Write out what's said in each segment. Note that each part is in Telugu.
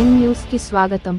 प्राइम न्यूज़ की स्वागतम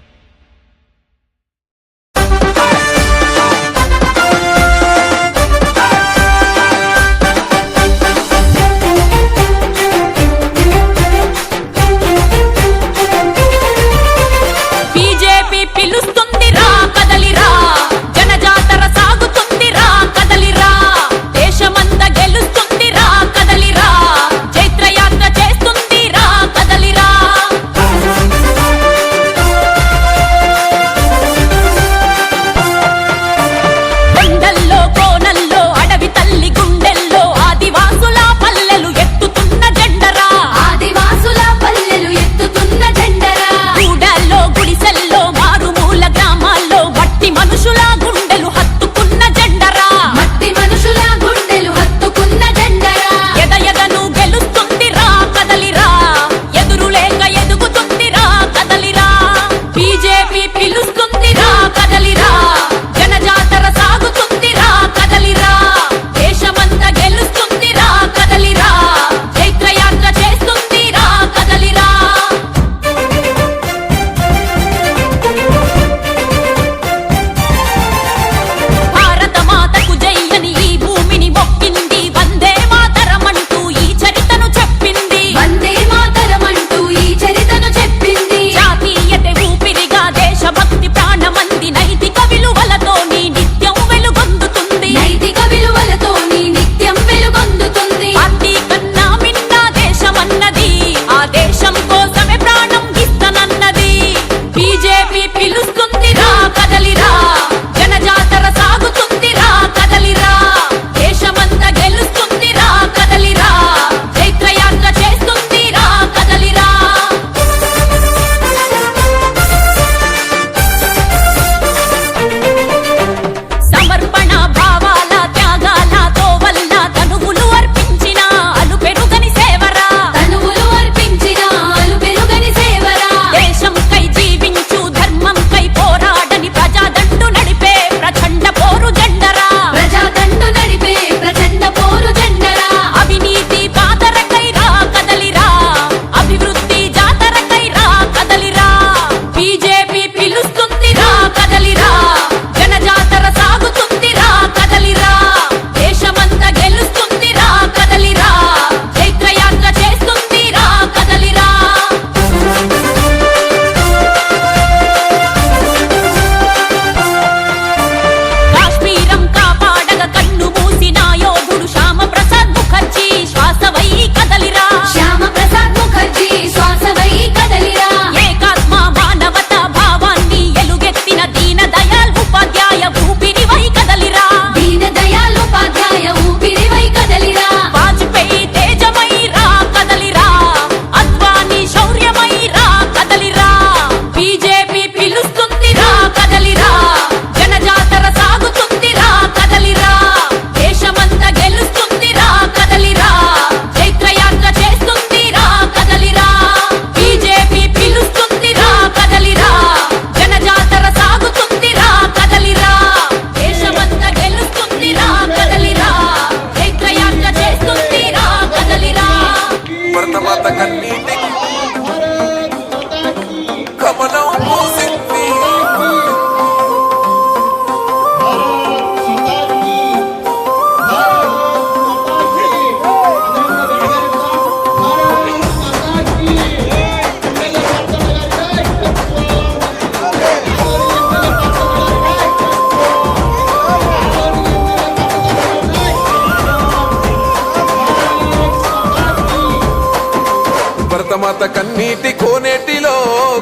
చిట్టి కోనేటిలో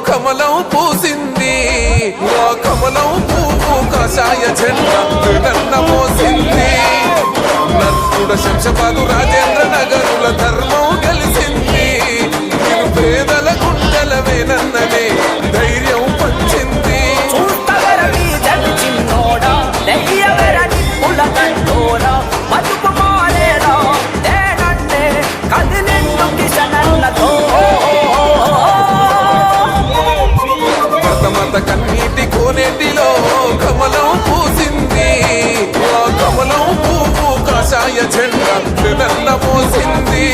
కమలం పూసింది. ఆ కమలం పూపు కాషాయ జెండ మోసింది. నందుడ శంషపాదు రాజేంద్ర నగరుల ధర్మం వెన్న మోసింది.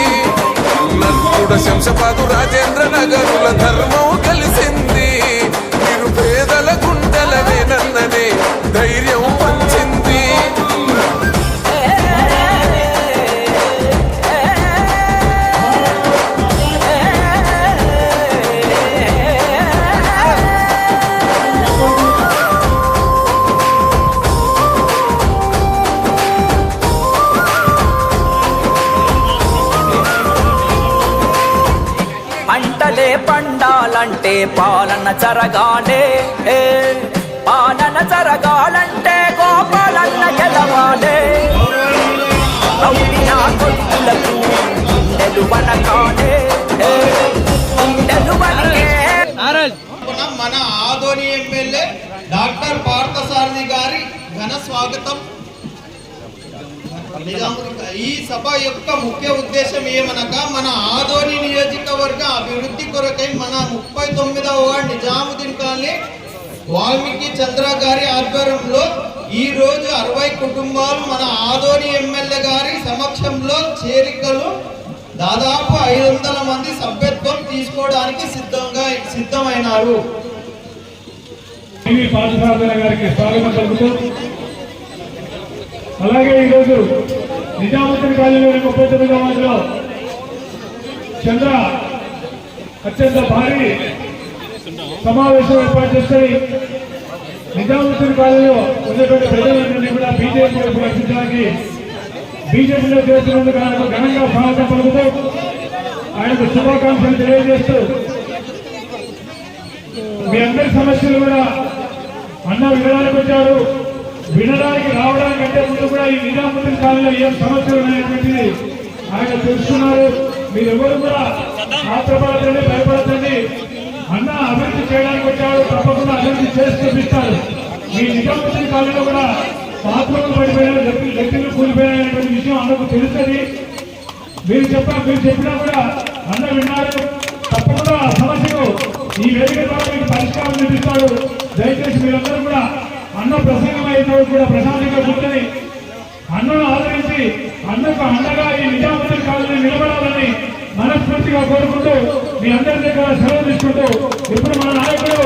నన్నుడ శంశపాదు రాజేంద్ర నగరుల ధర్మం కలిసింది. జరగాలంటే పాలన జరగాలే. పాలన జరగాలంటే గోపాలన్న గెలవాలే. కొడుకులకు వనకాలే వనకే మన ఆదోని ఎమ్మెల్యే డాక్టర్ పార్థసారథి గారి ఘన స్వాగతం. ఈ సభ యొక్క ముఖ్య ఉద్దేశం ఏమనగా మన ఆదోని నియోజకవర్గ అభివృద్ధి కొరకై మన ముప్పై తొమ్మిదవ వార్డు నిజాముద్దీన్ కాలనీ వాల్మీకి చంద్ర గారి ఆధ్వర్యంలో ఈ రోజు అరవై కుటుంబాలు మన ఆదోని ఎమ్మెల్యే గారి సమక్షంలో చేరికలు దాదాపు ఐదు వందల మంది సభ్యత్వం తీసుకోవడానికి సిద్ధంగా సిద్ధమైనారు. అలాగే ఈరోజు నిజాముద్దీన్ కాలనీలోని ముప్పై తొమ్మిదవ వార్డులో చంద్ర అత్యంత భారీ సమావేశం ఏర్పాటు చేసుకొని నిజాముద్దీన్ కాలంలో ఉన్నటువంటి ప్రజలందరినీ కూడా బీజేపీ వైపు రక్షించడానికి బీజేపీలో చేస్తున్నందుకు ఆయనకు ఘనంగా స్వాగతం పలుకుతూ ఆయనకు శుభాకాంక్షలు తెలియజేస్తూ మీ అందరి సమస్యలు కూడా అన్న వినడానికి వచ్చారు వినడానికి రావడానికి అంటే ముందు కూడా ఈ నిజాముద్దీన్ కాలంలో ఏం సమస్యలు ఉన్నాయనేటువంటిది ఆయన తెలుసుకున్నారు. మీరెవరు కూడా ఆత్రపడతండి భయపడతండి అన్న అభివృద్ధి చేయడానికి వచ్చాడు తప్పకుండా అభివృద్ధి చేసి చూపిస్తారు. మీ నిజాముద్దీన్ కాలంలో కూడా బాత్రూమ్లు పడిపోయిన వ్యక్తులు కూలిపోయినటువంటి విషయం అన్నకు తెలుస్తుంది. మీరు చెప్పా మీరు చెప్పినా కూడా అన్న విన్నారు. తప్పకుండా ఆ సమస్యకు ఈ వేదిక ద్వారా మీకు పరిష్కారం చూపిస్తాడు దయచేసి మీరందరూ కూడా అన్న ప్రసంగం అయినప్పుడు కూడా ప్రశాంతంగా కూర్చొని అన్నను ఆదరించి అన్నకు అండగా ఈ నిజాముద్దీన్ కాలనీ నిలబడాలని మనస్ఫూర్తిగా కోరుకుంటూ మీ అందరి దగ్గర సెలవు తీసుకుంటూ ఇప్పుడు మన నాయకుడు